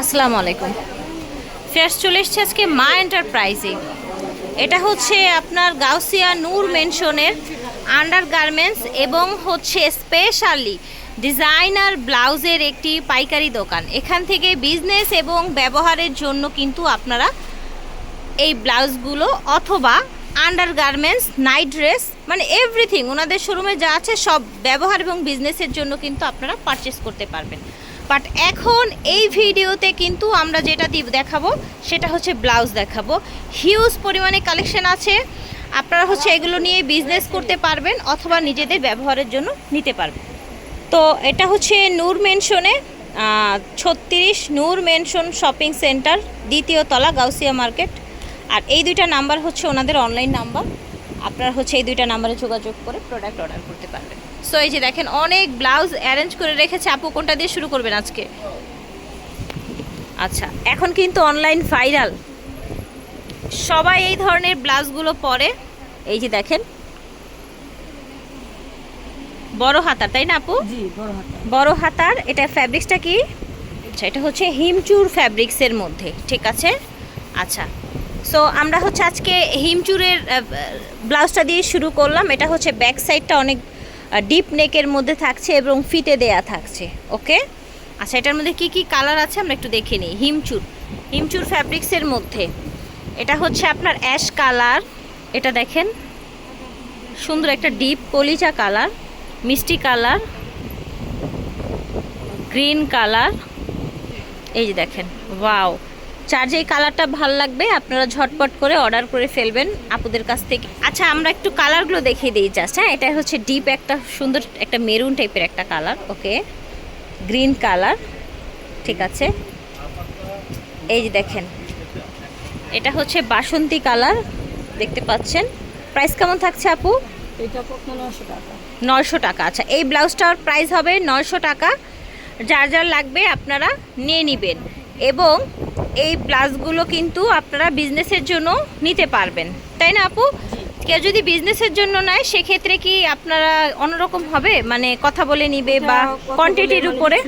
আসসালামু আলাইকুম। ফেয়ার্স চলে এসছে আজকে মা এন্টারপ্রাইজে। এটা হচ্ছে আপনার গাউসিয়া নূর মেনশনের আন্ডার গার্মেন্টস এবং হচ্ছে স্পেশালি ডিজাইনার ব্লাউজের একটি পাইকারি দোকান। এখান থেকে বিজনেস এবং ব্যবহারের জন্য কিন্তু আপনারা এই ব্লাউজগুলো অথবা আন্ডার গার্মেন্টস নাইট ড্রেস মানে এভরিথিং ওনাদের শোরুমে যা আছে সব ব্যবহার এবং বিজনেসের জন্য কিন্তু আপনারা পারচেস করতে পারবেন। বাট এখন এই ভিডিওতে কিন্তু আমরা যেটা দেখাবো, সেটা হচ্ছে ব্লাউজ দেখাবো। হিউজ পরিমাণে কালেকশন আছে। আপনারা হচ্ছে এগুলো নিয়ে বিজনেস করতে পারবেন অথবা নিজেদের ব্যবহারের জন্য নিতে পারবেন। তো এটা হচ্ছে নূর মেনশনে ছত্রিশ নূর মেনশন শপিং সেন্টার দ্বিতীয় তলা, গাউসিয়া মার্কেট আর এই দুইটা নাম্বার হচ্ছে ওনাদের অনলাইন নাম্বার আপনারা হচ্ছে এই দুইটা নাম্বারে যোগাযোগ করে প্রোডাক্ট অর্ডার করতে পারবেন। সো এই যে দেখেন অনেক ব্লাউজ অ্যারেঞ্জ করে রেখেছে। আপু কোনটা দিয়ে শুরু করবেন আজকে? আচ্ছা এখন কিন্তু অনলাইন ভাইরাল সবাই এই ধরনের ব্লাউজগুলো পরে। এই যে দেখেন বড় হাতার তাই না আপু? বড় হাতার। এটা ফ্যাব্রিক্সটা কি? আচ্ছা এটা হচ্ছে হিমচুর ফ্যাব্রিক্সের মধ্যে ঠিক আছে? আচ্ছা সো আমরা হচ্ছে আজকে হিমচুরের ব্লাউজটা দিয়ে শুরু করলাম। এটা হচ্ছে ব্যাক সাইডটা অনেক ডিপ নেকের মধ্যে থাকছে এবং ফিতে দেয়া থাকছে, ওকে? আচ্ছা এটার মধ্যে কি কি কালার আছে আমরা একটু দেখে নিই। হিমচুর হিমচুর ফ্যাব্রিক্সের মধ্যে। এটা হচ্ছে আপনার অ্যাশ কালার এটা দেখেন। সুন্দর একটা ডিপ কলিজা কালার মিষ্টি কালার গ্রিন কালার এই যে দেখেন ওয়াও চার যেই কালারটা ভালো লাগবে আপনারা ঝটপট করে অর্ডার করে ফেলবেন আপুদের কাছ থেকে। আচ্ছা আমরা একটু কালারগুলো দেখিয়ে দিই জাস্ট হ্যাঁ? এটা হচ্ছে ডিপ একটা সুন্দর একটা মেরুন টাইপের একটা কালার ওকে গ্রিন কালার ঠিক আছে? এই যে দেখেন এটা হচ্ছে বাসন্তী কালার দেখতে পাচ্ছেন? প্রাইস কেমন থাকছে আপু? এটা নশো টাকা। নয়শো টাকা আচ্ছা এই ব্লাউজটার প্রাইস হবে নয়শো টাকা। যার যার লাগবে আপনারা নিয়ে নেবেন। এবং এই ব্লাউজগুলো কিন্তু আপনারা বিজনেসের জন্য নিতে পারবেন। তাই না আপু? কেউ যদি বিজনেসের জন্য নেয় সেক্ষেত্রে কি আপনারা অন্যরকম হবে? মানে কথা বলে নিবে বা কোয়ান্টিটির উপরে?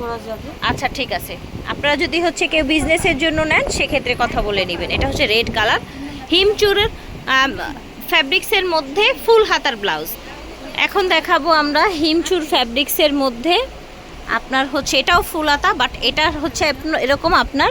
করা যাবে। আচ্ছা ঠিক আছে। আপনারা যদি হচ্ছে কেউ বিজনেসের জন্য নেন সেক্ষেত্রে কথা বলে নেবেন। এটা হচ্ছে রেড কালার হিমচুরের ফ্যাব্রিক্সের মধ্যে ফুল হাতার ব্লাউজ। এখন দেখাবো আমরা হিমচুর ফ্যাব্রিক্সের মধ্যে আপনার হচ্ছে এটাও ফুল হাতা বাট এটা হচ্ছে এরকম আপনার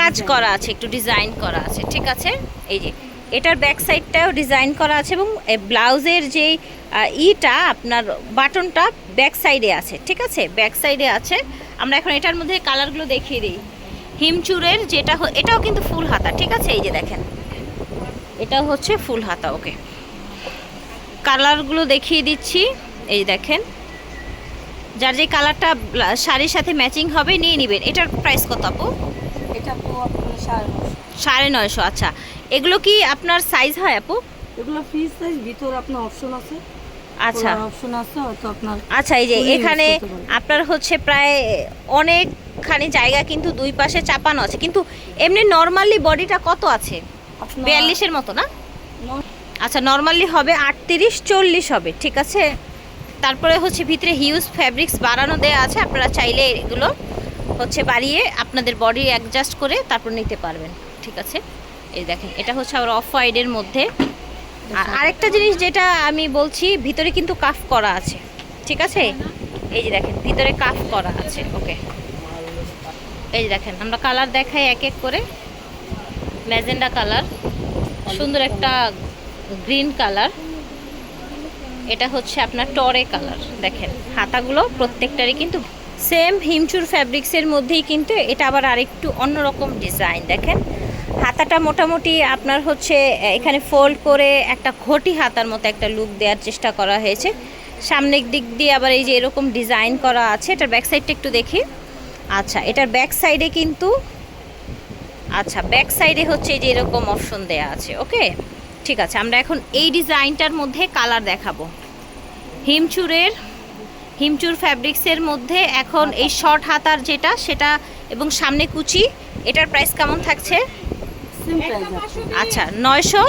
কাজ করা আছে একটু ডিজাইন করা আছে ঠিক আছে? এই যে এটার ব্যাক সাইডটাও ডিজাইন করা আছে এবং ব্লাউজের যেই আহ, ইটা আপনার বাটনটা ব্যাক সাইডে আছে ঠিক আছে? ব্যাক সাইডে আছে। আমরা এখন এটার মধ্যে কালারগুলো দেখিয়ে দিই। হিমচুরের যেটা এটাও কিন্তু ফুল হাতা ঠিক আছে? এই যে দেখেন। এটাও হচ্ছে ফুল হাতা ওকে কালারগুলো দেখিয়ে দিচ্ছি। এই দেখেন। যার যে কালারটা শাড়ির সাথে ম্যাচিং হবে নিয়ে নেবেন। এটার প্রাইস কত আপু? এটা আপনার সাড়ে নয়শো। আচ্ছা। এগুলো কি আপনার সাইজ হয় আপু? এগুলো ফ্রি সাইজ ভিতরে আপনার অপশন আছে। আচ্ছা। অপশন আছে হয়তো আপনার আচ্ছা এই যে এখানে আপনার হচ্ছে প্রায় অনেকখানি জায়গা কিন্তু দুই পাশে চাপানো আছে। কিন্তু এমনি নর্মালি বডিটা কত আছে? বিয়াল্লিশের মতো না? আচ্ছা নর্মালি হবে আটত্রিশ চল্লিশ হবে ঠিক আছে? তারপরে হচ্ছে ভিতরে হিউজ ফ্যাব্রিক্স বাড়ানো দেওয়া আছে আপনারা চাইলে এগুলো হচ্ছে বাড়িয়ে আপনাদের বডি অ্যাডজাস্ট করে তারপর নিতে পারবেন ঠিক আছে? এই দেখেন এটা হচ্ছে আবার অফ হোয়াইটের মধ্যে। আর আরেকটা জিনিস যেটা আমি বলছি ভিতরে কিন্তু কাফ করা আছে ঠিক আছে? এই যে দেখেন ভিতরে কাফ করা আছে ওকে এই যে দেখেন আমরা কালার দেখাই এক এক করে। ম্যাজেন্ডা কালার সুন্দর একটা গ্রিন কালার এটা হচ্ছে আপনার টরে কালার, দেখেন। হাতাগুলো প্রত্যেকটারই কিন্তু সেম হিমচুর ফ্যাব্রিক্সের মধ্যেই কিন্তু এটা আবার আরেকটু অন্যরকম ডিজাইন দেখেন। হাতাটা মোটামুটি আপনার হচ্ছে এখানে ফোল্ড করে একটা ঘটি হাতার মতো একটা লুক দেওয়ার চেষ্টা করা হয়েছে। সামনের দিক দিয়ে আবার এই যে এরকম ডিজাইন করা আছে, এটার ব্যাক সাইডটা একটু দেখি। আচ্ছা এটার ব্যাক সাইডে কিন্তু আচ্ছা ব্যাক সাইডে হচ্ছে এই যে এরকম অপশন দেয়া আছে ওকে ঠিক আছে আমরা এখন এই ডিজাইনটার মধ্যে কালার দেখাবো। হিমচুরের হিমচুর ফ্যাব্রিক্সের মধ্যে এখন এই শর্ট হাতার যেটা সেটা এবং সামনে কুচি এটার প্রাইস কেমন থাকছে? আচ্ছা নয়শো?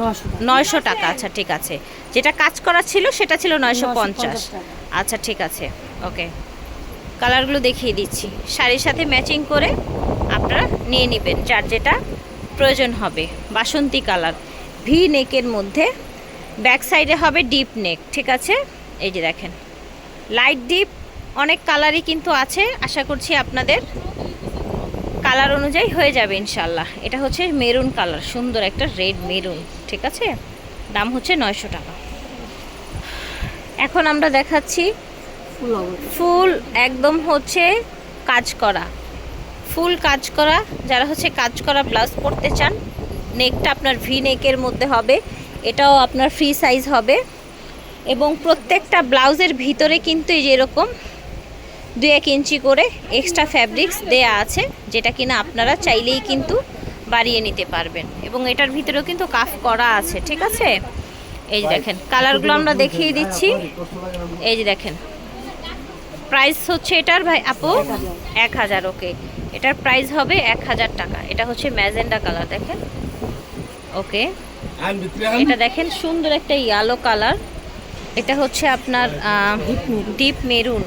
নশো নয়শো টাকা আচ্ছা ঠিক আছে। যেটা কাজ করা ছিল সেটা ছিল নয়শো পঞ্চাশ আচ্ছা ঠিক আছে ওকে। কালারগুলো দেখিয়ে দিচ্ছি। শাড়ির সাথে ম্যাচিং করে আপনারা নিয়ে নেবেন যার যেটা প্রয়োজন হবে। বাসন্তী কালার। ভি নেকের মধ্যে ব্যাক সাইডে হবে ডিপ নেক ঠিক আছে? এই যে দেখেন লাইট ডিপ অনেক কালারই কিন্তু আছে আশা করছি আপনাদের কালার অনুযায়ী হয়ে যাবে ইনশাল্লাহ এটা হচ্ছে মেরুন কালার সুন্দর একটা রেড মেরুন ঠিক আছে? দাম হচ্ছে নয়শো টাকা। এখন আমরা দেখাচ্ছি ফুল একদম হচ্ছে কাজ করা। ফুল কাজ করা যারা হচ্ছে কাজ করা ব্লাউজ পরতে চান নেকটা আপনার ভি নেকের মধ্যে হবে। এটাও আপনার ফ্রি সাইজ হবে। এবং প্রত্যেকটা ব্লাউজের ভিতরে কিন্তু এই যে এরকম দু এক ইঞ্চি করে এক্সট্রা ফ্যাব্রিক্স দেয়া আছে, যেটা কিনা আপনারা চাইলেই কিন্তু বাড়িয়ে নিতে পারবেন। এবং এটার ভিতরেও কিন্তু কাফ করা আছে, ঠিক আছে? এই যে দেখেন কালারগুলো আমরা দেখিয়ে দিচ্ছি। এই যে দেখেন প্রাইস হচ্ছে এটার ভাই আপু এক হাজার ওকে এটার প্রাইস হবে এক হাজার টাকা। এটা হচ্ছে ম্যাজেন্ডা কালার দেখেন। ওকে এটা দেখেন সুন্দর একটা ইয়েলো কালার এটা হচ্ছে আপনার ডিপ মেরুন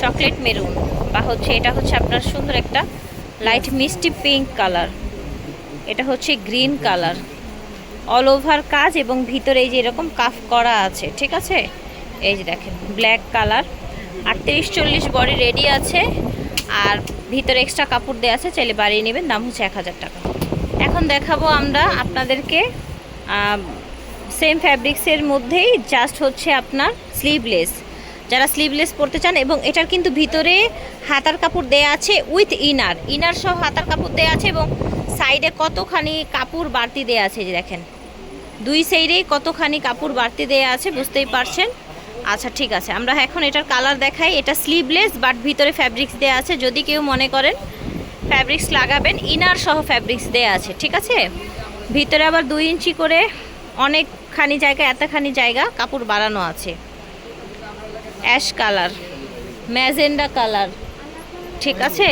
চকলেট মেরুন বা হচ্ছে এটা হচ্ছে আপনার সুন্দর একটা লাইট মিষ্টি পিঙ্ক কালার এটা হচ্ছে গ্রিন কালার অল ওভার কাজ এবং ভিতরে এই যে এরকম কাফ করা আছে ঠিক আছে? এই যে দেখেন ব্ল্যাক কালার আটত্রিশ চল্লিশ বডি রেডি আছে আর ভিতরে এক্সট্রা কাপড় দেওয়া আছে চাইলে বাড়িয়ে নেবেন দাম হচ্ছে এক হাজার টাকা। এখন দেখাবো আমরা আপনাদেরকে সেম ফ্যাব্রিক্সের মধ্যেই জাস্ট হচ্ছে আপনার স্লিভলেস যারা স্লিভলেস পরতে চান এবং এটার কিন্তু ভিতরে হাতার কাপড় দেয়া আছে উইথ ইনার ইনার সহ হাতার কাপড় দেয়া আছে এবং সাইডে কতখানি কাপড় বাড়তি দেয়া আছে যে দেখেন। দুই সাইডেই কতখানি কাপড় বাড়তি দেয়া আছে বুঝতেই পারছেন? আচ্ছা ঠিক আছে। আমরা এখন এটার কালার দেখাই। এটা স্লিভলেস বাট ভিতরে ফ্যাব্রিক্স দেয়া আছে। যদি কেউ মনে করেন ফ্যাব্রিক্স লাগাবেন ইনার সহ ফ্যাব্রিক্স দেয়া আছে ঠিক আছে? ভিতরে আবার দুই ইঞ্চি করে অনেকখানি জায়গা এতখানি জায়গা কাপড় বাড়ানো আছে। অ্যাশ কালার ম্যাজেন্ডা কালার ঠিক আছে?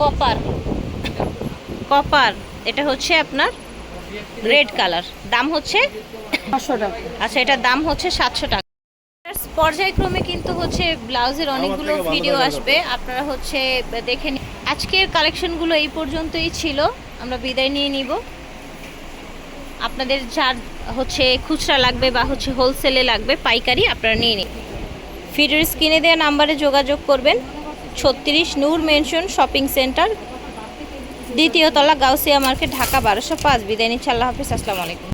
কপার কপার এটা হচ্ছে আপনার রেড কালার দাম হচ্ছে আচ্ছা এটার দাম হচ্ছে সাতশো টাকা। পর্যায়ক্রমে কিন্তু হচ্ছে ব্লাউজের অনেকগুলো ভিডিও আসবে। আপনারা হচ্ছে দেখে নিন। আজকের কালেকশনগুলো এই পর্যন্তই ছিল। আমরা বিদায় নিয়ে নিব। আপনাদের যার হচ্ছে খুচরা লাগবে বা হচ্ছে হোলসেলে লাগবে পাইকারি আপনারা নিয়ে নিন। ভিডিওর স্ক্রিনে দেওয়া নাম্বারে যোগাযোগ করবেন। ছত্রিশ নূর মেনশন শপিং সেন্টার দ্বিতীয় তলা গাউসিয়া মার্কেট ঢাকা বারোশো পাঁচ। বিদায় নিচ্ছি। আল্লাহ হাফিজ। আসসালামু আলাইকুম।